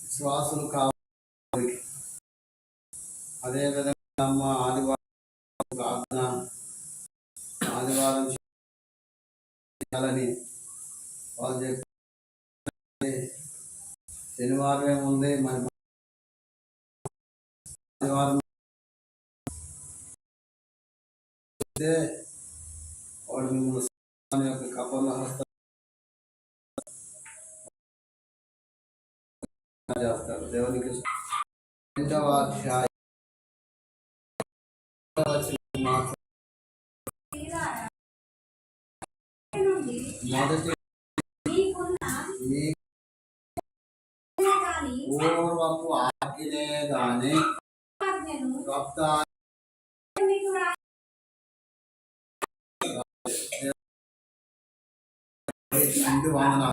విశ్వాసులు కావాలి. అదేవిధంగా అమ్మ ఆదివారం ప్రార్థన ఆదివారం చేయాలని వాళ్ళు చెప్పి శనివారం ఏముంది మరి ఆదివారం వాడు మిమ్మల్ని యొక్క కపల హస్త దేవునికి రెండవ అధ్యాయం వచనం మాత్రం నుండి మొదటి మీకున్న ఈ గాని పూర్వపు ఆజ్ఞనే గాని ఆజ్ఞను కొత్త మీకు రా- ఇంటి వందన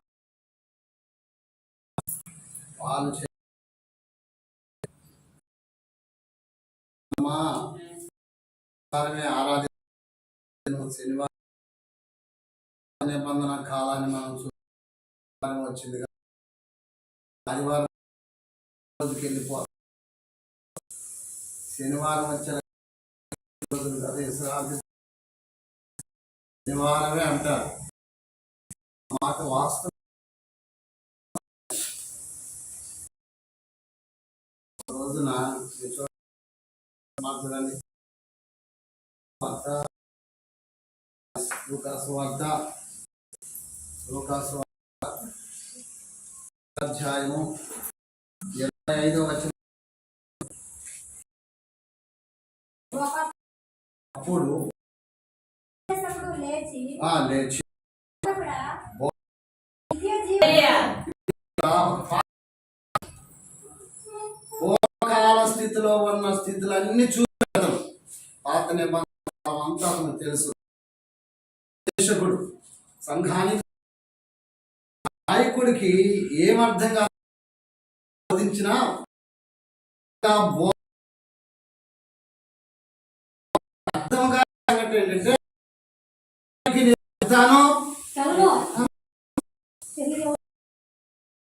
వాళ్ళు ఆరాధి శనివారం నిబంధన కాలాన్ని మనం శుక్రవారం వచ్చింది ఆదివారం రోజుకి వెళ్ళిపోతాం. శనివారం వచ్చిన శనివారమే అంటారు. మాకు వాస్తవం. రోజున మాట్లాడండి వార్త లూకాసు వార్త లూకాసు వార్త అధ్యాయము ఇరవై ఐదో వచ్చిన ఒక అప్పుడు ఉపదేశకుడు లేచి స్థితిలో ఉన్న స్థితులన్నీ చూడడం పాత నిబంధన అంతా మనకు తెలుసు. దేశకుడు సంఘానికి నాయకుడికి ఏమర్థంగా బోధించినా అర్థంగా ఏంటంటే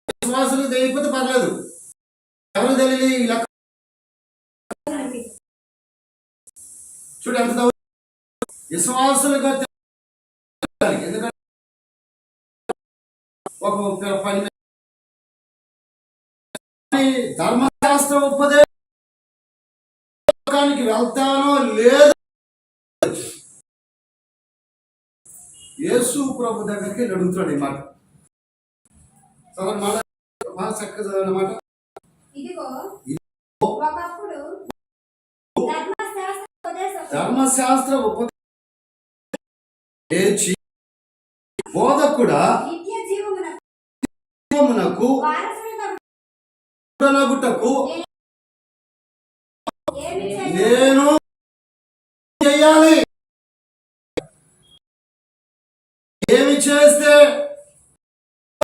విశ్వాసులు తెలియకపోతే పర్లేదు. ఎవరు తెలియదు ఇలా చూడు ఎంత విశ్వాసులుగా ఎందుకంటే ఒక పని ధర్మశాస్త్ర ఉపదేశానికి వెళ్తానో లేదో యేసు ప్రభు దగ్గరికి నడుగుతాడు ఈ మాట. చక్కగా చదవండి ఇదిగో ధర్మశాస్త్ర ఉప లేచి బోధకుడా జీవమునకు